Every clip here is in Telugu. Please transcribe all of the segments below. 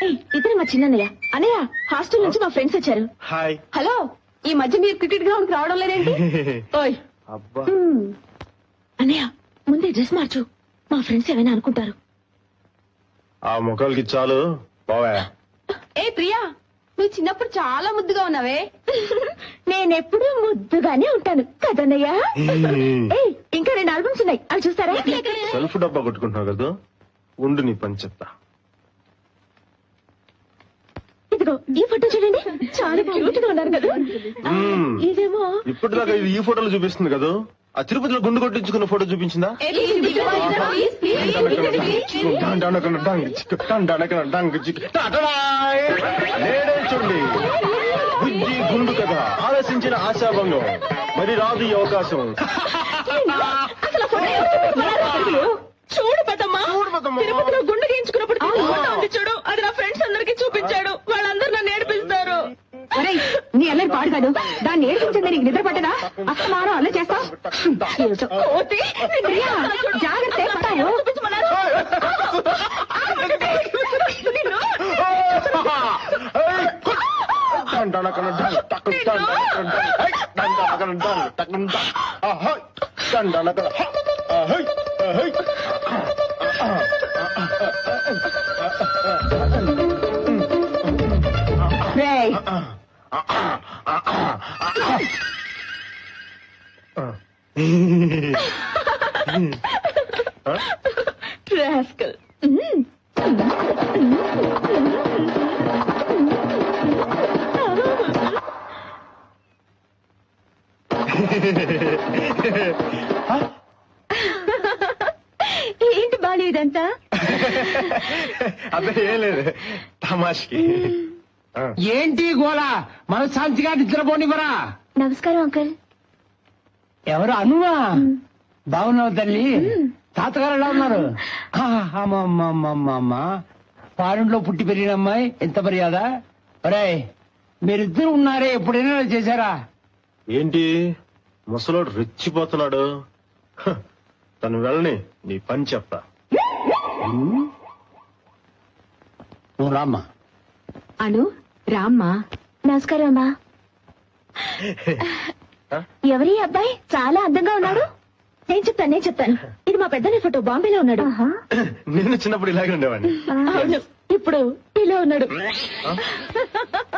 ఏయ్, ఇతను మా చిన్నయ్య అన్నయ్య హాస్టల్ నుంచి మా ఫ్రెండ్స్ వచ్చారు. హాయ్. హలో ఈ మధ్య మీరు క్రికెట్ గ్రౌండ్కి రావడం లేదేంటి? ఓయ్. అబ్బా. అన్నయ్య ముందే డ్రెస్ మార్చు. మా ఫ్రెండ్స్ ఏమైనా అనుకుంటారు. ఆ ముఖాలకి చాలు. బావా ఏ ప్రియా నువ్వు చిన్నప్పుడు చాలా ముద్దుగా ఉన్నావే. నేనెప్పుడు ముద్దుగానే ఉంటాను. కదన్నయ్య? ఇంకా రెండు ఆల్బమ్స్ ఉన్నాయి. అవి చూస్తారా? సెల్ఫ్ డబ్బా కొట్టుకుంటున్నావు కదా. ఉండు నీ పని చెప్తా. ఇదిగో ఈ ఫోటో చూడండి చాలా క్యూట్గా ఉన్నారు కదా. ఇదేమో ఇప్పటిదాకా ఇది ఈ ఫోటోలు చూపిస్తుంది కదా ఆ తిరుపతిలో గుండు కొట్టించుకున్న ఫోటో చూపించిందా చూడండి బుజ్జి గుండు కదా ఆలోచించిన ఆశాభంగం మరి రాదు ఈ అవకాశం? చూడు పెద్దమ్మా పెద్దమ్మా. తిరుపతిలో గుండు గీయించుకున్నప్పుడు చూడు అది నా ఫ్రెండ్స్ అందరికి చూపించాడు పాడుగాడు దాన్ని ఏడిపించింది నీకు నిద్ర పట్టదా అస్తమానం అల్ల చేస్తావు జాగ్రత్త పట్టాను రేయ్, rascal. ఏంటి బాలు ఇదంతా? అదే ఏం లేదు. తమాష్కి. ఏంటి గోళ మనశ్శాంతిగా నిద్రపోనివరా నమస్కారం అంకుల్. ఎవరు? అనువా? బాగున్నావు తల్లి. తాతగారు ఎలా ఉన్నారు? పారింట్లో పుట్టి పెరిగిన అమ్మాయి ఎంత మర్యాద? ఒరే మీరిద్దరు ఉన్నారే ఎప్పుడైనా ఇలా చేశారా? ఏంటి? ముసలోడు రెచ్చిపోతున్నాడు. హ, తను వెళ్ళని నీ పని చెప్తా. నువ్వు రామ్మా. అను రామ్మా. నమస్కారం అమ్మా? ఎవరి అబ్బాయి చాలా అందంగా ఉన్నాడు? నేను చెప్తాను నేను చెప్తాను. ఇది మా పెద్దని ఫోటో బాంబేలో ఉన్నాడు. నేను చిన్నప్పుడు ఇలాగే ఉండేవాడిని. అవును ఇప్పుడు ఇలా ఉన్నాడు.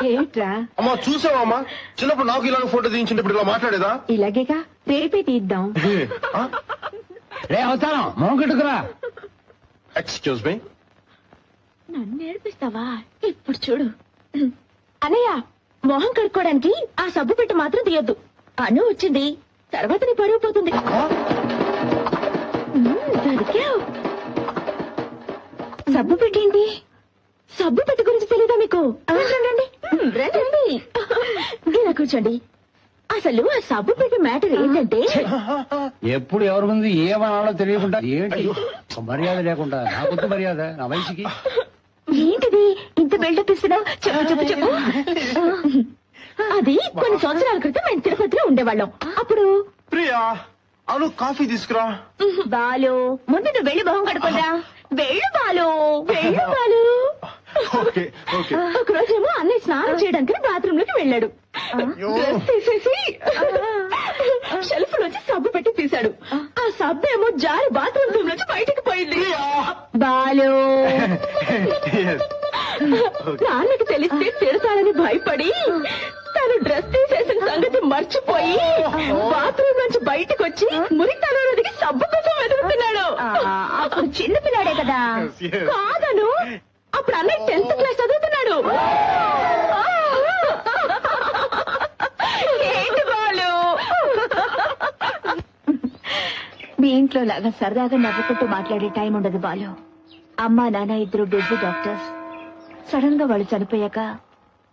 ఏంట్రా అమ్మా చూసావా చిన్నప్పుడు నాకు ఇలాగ ఫోటో తీయించుంటే ఇప్పుడు ఇలా మాట్లాడేదా? ఇలాగేగా? రేపే తీద్దాం. ఆ? రే అవుతాను మొహం కట్టుకురా. ఎక్స్క్యూజ్ మీ నన్ను నేర్పిస్తావా ఇప్పుడు చూడు. అనయ్య మొహం కడుక్కోవడానికి ఆ సబ్బు పెట్టి మాత్రం తీయొద్దు. అను వచ్చింది. తర్వాత నీ పరువు పోతుంది. దొరికావు. సబ్బు పెట్టేంటి? సబ్బు పెట్టి గురించి తెలీదా మీకు? రండి, రండి. ఇలా కూర్చోండి. అసలు ఆ సబ్బు పెట్టి మ్యాటర్ ఏంటంటే? ఎప్పుడు ఎవరి ముందు ఏమనాలో తెలియకుండా ఏంటి? మర్యాద లేకుండా నాకొద్దు మర్యాద నా వయసుకి. ఏంటిది? ఇంత బిల్డప్ ఇస్తున్నావు చెప్పు చెప్పు చెప్పు. అది కొన్ని సంవత్సరాల క్రితం మేము తిరుపతిలో ఉండేవాళ్ళం. అప్పుడు? ప్రియా అను కాఫీ తీసుకురా. బాలు ముందు నువ్వు వెళ్ళి మొహం కడుకుందా వెళ్ళు బాలు వెళ్ళు బాలు. Okay okay. ఒక రోజేమో అన్నయ్య స్నానం చేయడానికి బాత్రూమ్లోకి వెళ్ళాడు. డ్రెస్ తీసేసి షెల్ఫ్ నుంచి సబ్బు పెట్టి తీశాడు. ఆ. సబ్బు ఏమో జారి బాత్రూమ్ రూమ్ నుంచి బయటకు పోయింది. బాలు. నాన్నకి తెలిస్తే తిడతాడని భయపడి తను డ్రెస్ తీసేసిన సంగతి మర్చిపోయి బాత్రూమ్ నుంచి బయటకు వచ్చి మురితలో దిగి సబ్బు కోసం వెతుకుతున్నాడు. అప్పుడు చిన్న పిల్లాడే కదా. కాదను. అప్పుడు అన్నయ్య టెన్త్ క్లాస్ చదువుతున్నాడు. ఏంటి బాలు? మీ ఇంట్లో లాగా సరదాగా నవ్వుకుంటూ మాట్లాడే టైం ఉండదు బాలు. అమ్మా నాన్న ఇద్దరు బిజీ డాక్టర్స్. సడన్గా వాళ్ళు చనిపోయాక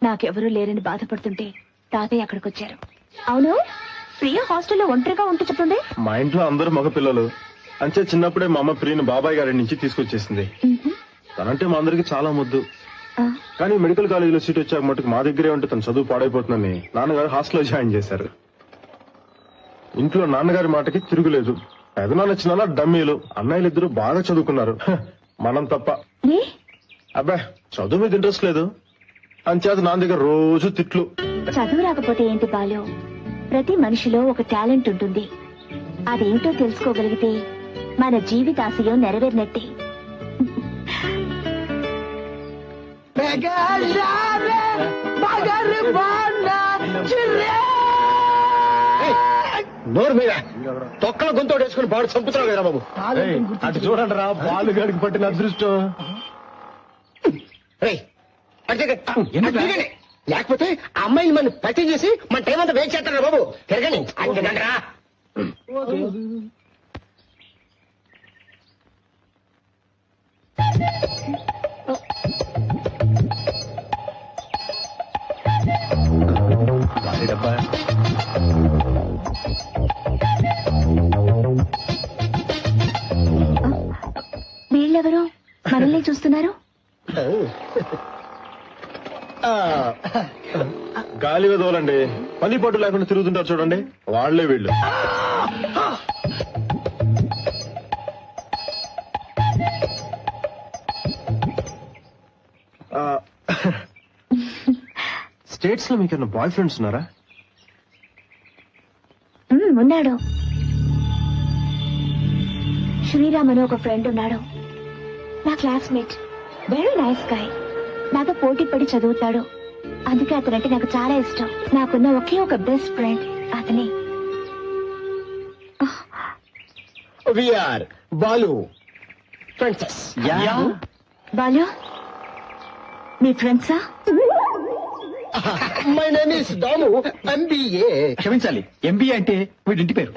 నాకెవరూ లేరని బాధపడుతుంటే తాతయ్య అక్కడికి వచ్చారు అవును? ప్రియ హాస్టల్లో ఒంటరిగా ఉంటూ చెప్తుంది? మా ఇంట్లో అందరూ మగ పిల్లలు. అంతే చిన్నప్పుడే మా అమ్మ ప్రియని బాబాయ్ గారి నుంచి తీసుకొచ్చేసింది. తనంటే మా అందరికి చాలా ముద్దు. కానీ మెడికల్ కాలేజీలో సీట్ వచ్చాక మటుకు మా దగ్గరే ఉంటే తన చదువు పాడైపోతుందని నాన్నగారు హాస్టల్లో జాయిన్ చేశారు. ఇంట్లో నాన్నగారి మాటకి తిరుగులేదు. పెదనాన్న చిన్న డమ్మీలు. అన్నయ్యలు ఇద్దరు బాగా చదువుకున్నారు. మనం తప్ప. అబ్బా చదువు మీద ఇంట్రెస్ట్ లేదు. అంచేత నా దగ్గర రోజు తిట్లు. చదువు రాకపోతే ఏంటి బాలు? ప్రతి మనిషిలో ఒక టాలెంట్ ఉంటుంది. అదేంటో తెలుసుకోగలిగితే మన జీవితాశయం నెరవేరినట్టే. నోరు మీద. తొక్కల గొంతు వేసుకుని బాడు చంపుతున్నావు కదా బాబు. అటు చూడండి రా బాలు గడికి పట్టిన అదృష్టం. లేకపోతే ఆ అమ్మాయిని మన పరిచయం చేసి మన టైం అంతా వేస్ట్ చేస్తారా బాబు? దిగండి రా. వీళ్ళెవరు? మనల్ని చూస్తున్నారు ఆ, గాలి దోలండి. పని పట్టు లేకుండా తిరుగుతుంటారు చూడండి. వాళ్ళే వీళ్ళు. స్టేట్స్లో మీకు బాయ్ ఫ్రెండ్స్ ఉన్నారా? ఉన్నాడు. శ్రీరామ్ అని ఒక ఫ్రెండ్ ఉన్నాడు. నా క్లాస్మేట్. వెరీ నైస్ గాయ్ నాతో పోటీ పడి చదువుతాడు. అందుకే అతనంటే నాకు చాలా ఇష్టం. నాకున్న ఒకే ఒక బెస్ట్ ఫ్రెండ్ అతనే. బాలు. ఫ్రెండ్స్ బాలు? మీ ఫ్రెండ్సా my name is Damu MBA క్షమించాలి. ఎంబీఏ అంటే వీడింటి పేరు.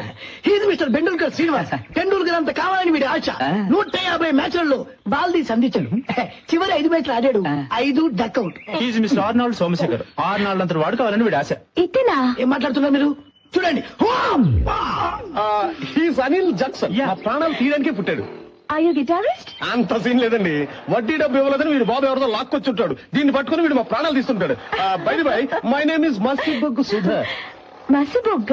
ఇది మిస్టర్ బెండూల్కర్ శ్రీనివాస్ టెండూల్కర్ అంత కావాలని వీడి ఆశ. నూట యాభై మ్యాచ్లలో బాల్దీ సంధించాడు. చివరి ఐదు మ్యాచ్లు ఆడాడు. ఐదు duck out. Is mister Arnold Somashekhar Arnold అంత వాడు కావాలని వీడి ఆశ. ఇతనా? ఏం మాట్లాడుతున్నారు మీరు? చూడండి. హీస్ అనిల్ జక్సన్ ప్రాణాలు తీయడానికే పుట్టాడు. ఐ యు గిటారిస్ట్ అంత సీన్ లేదండి. వడ్డీ డబ్బు ఇవ్వలేదని వీడు బాబు ఎవరితో లాక్కొచ్చుంటాడు. దీన్ని పట్టుకుని వీడు మా ప్రాణాలు తీస్తుంటాడు. Bye bye my name is మస్తిబొగ్గు సుధర్ మసిబొగ్గ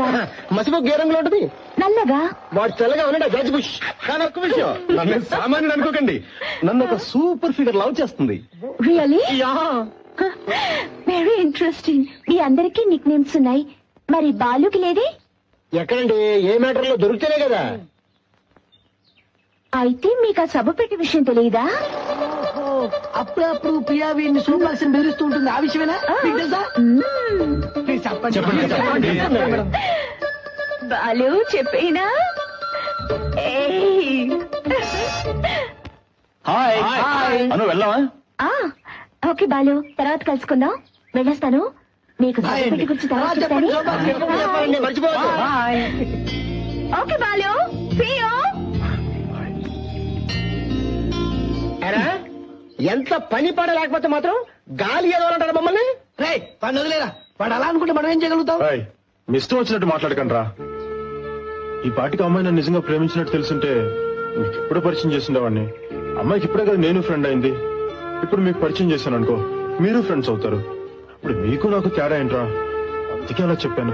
మసిబొగ్గు ఏ రంగులో ఉంటుంది? నల్లగా? వాడు తెల్లగా ఉన్నాడు జడ్జ్ బుష్ కానీ ఒక్క విషయం నన్ను సామాన్యుడు అనుకోకండి. నన్ను ఒక సూపర్ ఫిగర్ లవ్ చేస్తుంది. రియలీ వెరీ ఇంట్రెస్టింగ్ మీ అందరికీ నిక్ నేమ్స్ ఉన్నాయి. మరి బాలుకి లేదే? ఎక్కడండి? ఏ మ్యాటర్లో దొరికితేనే కదా. అయితే మీకు ఆ సభ పెట్టి విషయం తెలియదా? అప్పుడప్పుడు ప్రియా వీడిని సూపర్ బెదిరిస్తూ ఉంటుంది. ఆ విషయమేనా? మీకు తెలుసా? మ్మ్. ప్లీజ్ చెప్పండి. చెప్పండి, చెప్పండి. బాలు చెప్పేనా? ఏయ్. హాయ్. హాయ్. అను వెళ్దామా? ఆ, ఓకే బాలు తర్వాత కలుసుకుందాం. వెళ్ళొస్తాను. మీకు సభ హాయ్ పెట్టి అండి. గురించి ఆ, తర్వాత చెప్పండి, చెప్తాను. చెప్పండి, చెప్పండి, మర్చిపోవద్దు. Hi. Okay Balu See you. ఎంత పని పడ లేకపోతే మాత్రం గాలి ఏదోలంటారు మమ్మల్ని? రే పని వదిలేరా. వాడు అలా అనుకుంటే మనం ఏం చేయగలుగుతాం? మీ ఇష్టం వచ్చినట్టు మాట్లాడకండి రా ఈ పాటికి అమ్మాయి నన్ను నిజంగా ప్రేమించినట్టు తెలుసుంటే మీకు ఇప్పుడే పరిచయం చేసిండేవాడిని. అమ్మాయికి ఇప్పుడే కదా నేను ఫ్రెండ్ అయింది. ఇప్పుడు మీకు పరిచయం చేశాను అనుకో మీరు ఫ్రెండ్స్ అవుతారు. ఇప్పుడు మీకు నాకు తేడా ఏంట్రా? అందుకే అలా చెప్పాను.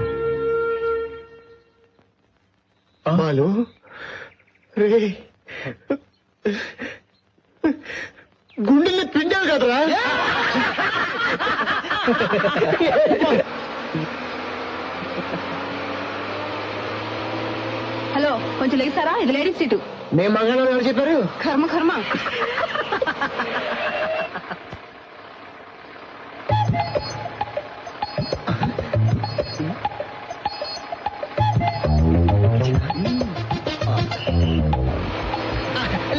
బాలు? రే కదరా హలో కొంచెం లేస్తారా ఇది లేడీస్ సీటు మేము మంగళవారం ఎవరు చెప్పారు కర్మ కర్మ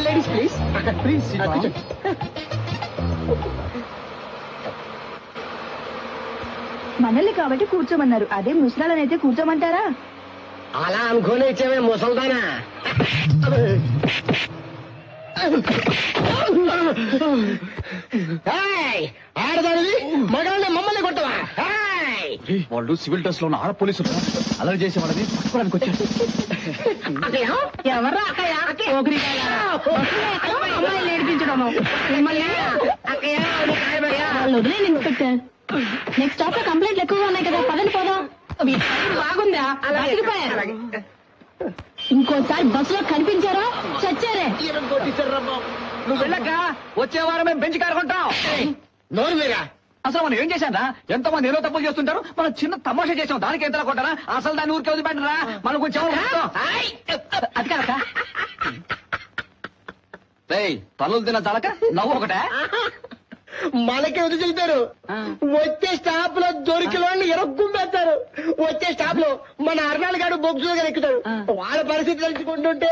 లేడీస్ ప్లీజ్ ప్లీజ్ మనల్ని కాబట్టి కూర్చోమన్నారు. అదే ముసలాలనైతే కూర్చోమంటారా? అలా అనుకునే ఇచ్చామే ముసల్దానా. ఏయ్, ఆడదానివి మగాళ్ళని మమ్మల్ని కొట్టవా? ఏయ్! వాళ్ళు సివిల్ డ్రెస్లో ఉన్న ఆడ పోలీసులు అలా చేసే వాళ్ళని పట్టుకోవడానికి వచ్చారు. అక్కయ్య? అమ్మాయిలు నేర్పించడము మిమ్మల్ని నెక్స్ట్ స్టాప్లో కంప్లైంట్లు ఎక్కువగా ఉన్నాయి కదా. పదండి పోదాం. బాగుందా ఇంకోసారి బస్సులో కనిపించారా? చచ్చారే. నువ్వు వెళ్ళక వచ్చే వారం మేము బెంచ్ కారు కొంటాం నోరు మీరా. అసలు మనం ఏం చేశారా ఎంతో మంది ఏదో తప్పులు చేస్తుంటారు. మనం చిన్న తమాషా చేసాం దానికి ఎంత కొట్టారా అసలు దాన్ని ఊరికి వదిలిపెట్టరా? మనం కొంచెం అది కాదక్క. పనులు తిన్న చాలక నవ్వు ఒకటే. మనకి చెబుతారు? వచ్చే స్టాప్లో వాళ్ళని ఎరక్కుంపేస్తారు వచ్చే స్టాప్లో మన అర్నాల్ గారు బొగ్సు ఎక్కుతాడు వాళ్ళ పరిస్థితి తెలుసుకుంటుంటే